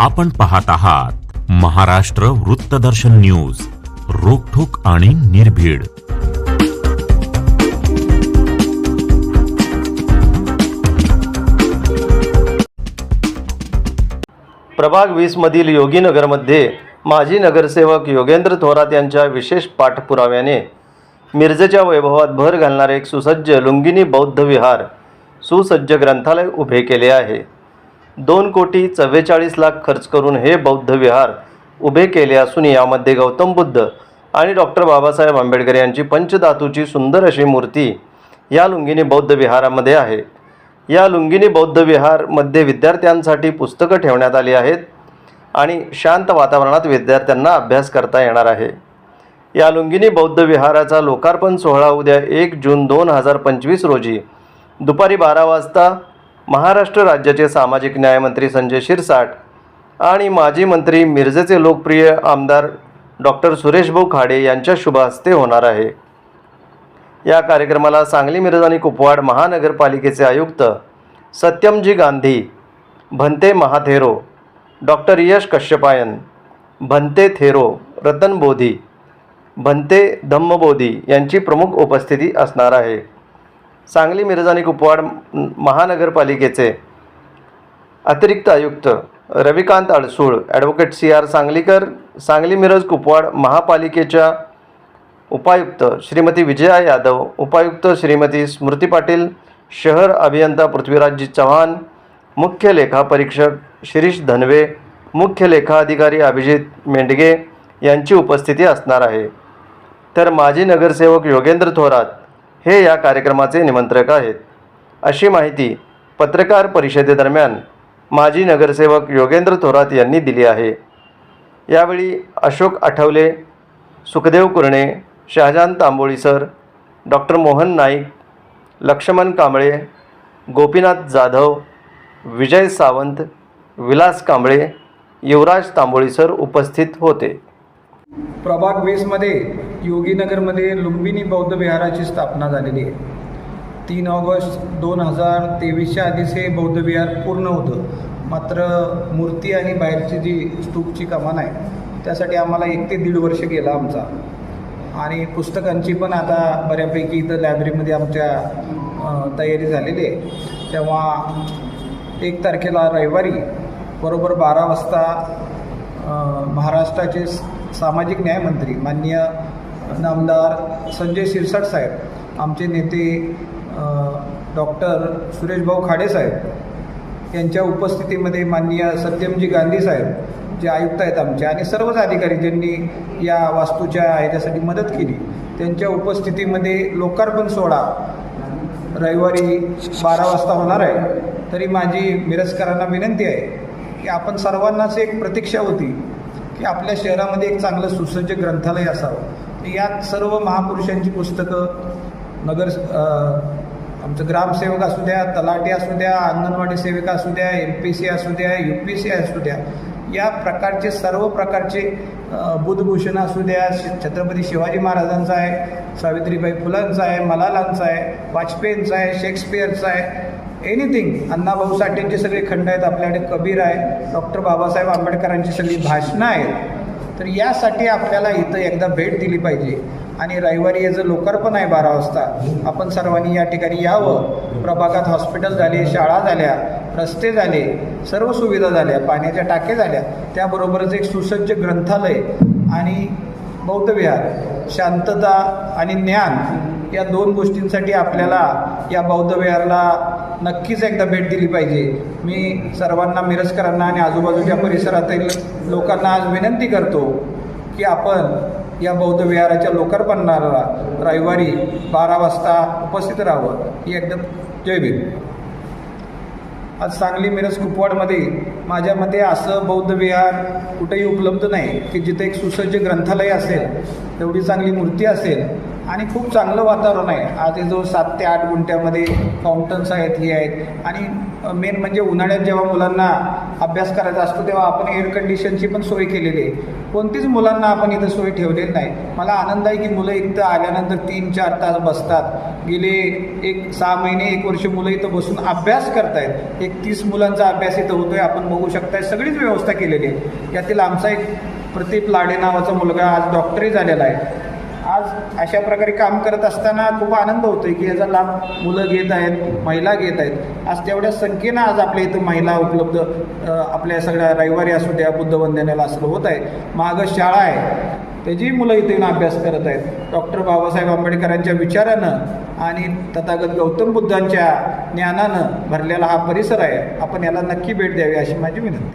आपण पाहत आहात महाराष्ट्र वृत्तदर्शन न्यूज रोखोक आणि निर्भीड. प्रभाग वीसमधील योगीनगरमध्ये माजी नगरसेवक योगेंद्र थोरात यांच्या विशेष पाठपुराव्याने मिरजेच्या वैभवात भर घालणारे एक सुसज्ज लुंगिनी बौद्ध विहार सुसज्ज ग्रंथालय उभे केले आहे. दोन कोटी चव्वेचाळीस लाख खर्च करून हे बौद्ध विहार उभे केले असून यामध्ये गौतम बुद्ध आणि डॉक्टर बाबासाहेब आंबेडकर यांची पंचधातूची सुंदर अशी मूर्ती या लुंगिनी बौद्ध विहारामध्ये आहे. या लुंगिनी बौद्ध विहारमध्ये विद्यार्थ्यांसाठी पुस्तकं ठेवण्यात आली आहेत आणि शांत वातावरणात विद्यार्थ्यांना अभ्यास करता येणार आहे. या लुंगिनी बौद्ध विहाराचा लोकार्पण सोहळा उद्या एक जून दोन हजार पंचवीस रोजी दुपारी बारा वाजता महाराष्ट्र राज्याचे सामाजिक न्यायमंत्री संजय शिरसाट आणि माजी मंत्री मिरजेचे लोकप्रिय आमदार डॉक्टर सुरेशभाऊ खाडे यांच्या शुभ हस्ते होणार आहे. या कार्यक्रमाला सांगली मिरज आणि कुपवाड महानगरपालिकेचे आयुक्त सत्यमजी गांधी भंते महाथेरो डॉक्टर यश कश्यपायन भंते थेरो रतन बोधी भंते धम्मबोधी यांची प्रमुख उपस्थिती असणार आहे. सांगली मिरज आणि कुपवाड महानगरपालिकेचे अतिरिक्त आयुक्त Ravikant Adsul advocate C R Sangalikar Sangli Miraj Kupwad महापालिकेच्या उपायुक्त श्रीमती विजया यादव उपायुक्त श्रीमती स्मृती पाटील शहर अभियंता पृथ्वीराजजी चव्हाण मुख्य लेखापरीक्षक शिरीष धनवे मुख्य लेखा अधिकारी अभिजित मेंडगे यांची उपस्थिती असणार आहे. तर माजी नगरसेवक योगेंद्र थोरात हे या कार्यक्रमाचे निमंत्रक आहेत. अशी माहिती पत्रकार परिषदेदरम्यान माजी नगरसेवक योगेंद्र थोरात यांनी दिली आहे. यावेळी Ashok Athawale Sukhdev Kurane Shahjan Tamboli sir doctor Mohan Naik Laxman Kamble Gopinath Jadhav Vijay Sawant Vilas Kamble Yuvraj Tamboli sir उपस्थित होते. प्रभाग वीसमध्ये योगीनगरमध्ये लुंबिनी बौद्ध विहाराची स्थापना झालेली आहे. तीन ऑगस्ट दोन हजार तेवीसच्या आधीच हे बौद्ध विहार पूर्ण होतं. मात्र मूर्ती आणि बाहेरची जी स्तूपची कमान आहे त्यासाठी आम्हाला एक ते दीड वर्ष गेला आमचा. आणि पुस्तकांची पण आता बऱ्यापैकी इथं लायब्ररीमध्ये आमच्या तयारी झालेली आहे. तेव्हा एक तारखेला रविवारी बरोबर बारा वाजता महाराष्ट्राचे स- सामाजिक न्यायमंत्री माननीय नामदार संजय शिरसाट साहेब आमचे नेते डॉक्टर सुरेशभाऊ खाडे साहेब यांच्या उपस्थितीमध्ये माननीय सत्यमजी गांधी साहेब जे आयुक्त आहेत आमचे आणि सर्वच अधिकारी ज्यांनी या वास्तूच्या ह्याच्यासाठी मदत केली त्यांच्या उपस्थितीमध्ये लोकार्पण सोहळा रविवारी बारा वाजता होणार आहे. तरी माझी मिरजकरांना विनंती आहे की आपण सर्वांनाच एक प्रतीक्षा होती की आपल्या शहरामध्ये एक चांगलं सुसज्ज ग्रंथालय असावं. यात सर्व महापुरुषांची पुस्तकं नगर आमचं ग्रामसेवक असू द्या तलाटी असू द्या अंगणवाडी सेविका असू द्या एम पी सी असू द्या यू पी सी असू द्या या प्रकारचे सर्व प्रकारचे बुधभूषण असू द्या श- छत्रपती शिवाजी महाराजांचा आहे सावित्रीबाई फुलांचा आहे मलालांचा आहे वाजपेयींचा आहे शेक्सपियरचा आहे एनिथिंग अण्णाभाऊ साठेंचे सगळे खंड आहेत आपल्याकडे कबीर आहे डॉक्टर बाबासाहेब आंबेडकरांची सगळी भाषणं आहेत. तर यासाठी आपल्याला इथं एकदा भेट दिली पाहिजे. आणि रविवारी याचं लोकार्पण आहे बारा वाजता आपण सर्वांनी या ठिकाणी यावं. प्रभागात हॉस्पिटल झाले शाळा झाल्या रस्ते झाले सर्व सुविधा झाल्या पाण्याच्या टाके झाल्या. त्याबरोबरच एक सुसज्ज ग्रंथालय आणि बौद्ध विहार शांतता आणि ज्ञान या दोन गोष्टींसाठी आपल्याला या बौद्ध विहारला नक्कीच एकदा भेट दिली पाहिजे. मी सर्वांना मिरजकरांना आणि आजूबाजूच्या परिसरातील लोकांना आज विनंती करतो की आपण या बौद्ध विहाराच्या लोकार्पणाला रविवारी बारा वाजता उपस्थित राहावं. ही एकदम जयभीम आज सांगली मिरज कुपवाडमध्ये माझ्या मते असं बौद्ध विहार कुठेही उपलब्ध नाही की जिथे एक सुसज्ज ग्रंथालय असेल तेवढी चांगली मूर्ती असेल आणि खूप चांगलं वातावरण आहे. आज जो सात ते आठ गुंठ्यामध्ये फाउंटन्स आहेत हे आहेत. आणि मेन म्हणजे उन्हाळ्यात जेव्हा मुलांना अभ्यास करायचा असतो तेव्हा आपण एअर कंडिशनची पण सोय केलेली आहे. कोणतीच मुलांना आपण इथं सोय ठेवलेली नाही. मला आनंद आहे की मुलं इथं आल्यानंतर तीन चार तास बसतात. गेले एक सहा महिने एक वर्ष मुलं इथं बसून अभ्यास करतायत. एक तीस मुलांचा अभ्यास इथं होतो आहे आपण बघू शकताय. सगळीच व्यवस्था केलेली आहे. यातील आमचा एक प्रदीप लाडे नावाचा मुलगा आज डॉक्टरी झालेला आहे. आज अशा प्रकारे काम करत असताना खूप आनंद होतोय की याचा लाभ मुलं घेत आहेत महिला घेत आहेत आज तेवढ्या संख्येनं आज आपल्या इथं महिला उपलब्ध आपल्या सगळ्या रविवारी असू द्या बुद्धवंदनेला असलं होत आहे. मागं शाळा आहे. त्याची मुलं इथे येऊन अभ्यास करत आहेत. डॉक्टर बाबासाहेब आंबेडकरांच्या विचारानं आणि तथागत गौतम बुद्धांच्या ज्ञानानं भरलेला हा परिसर आहे. आपण याला नक्की भेट द्यावी अशी माझी विनंती.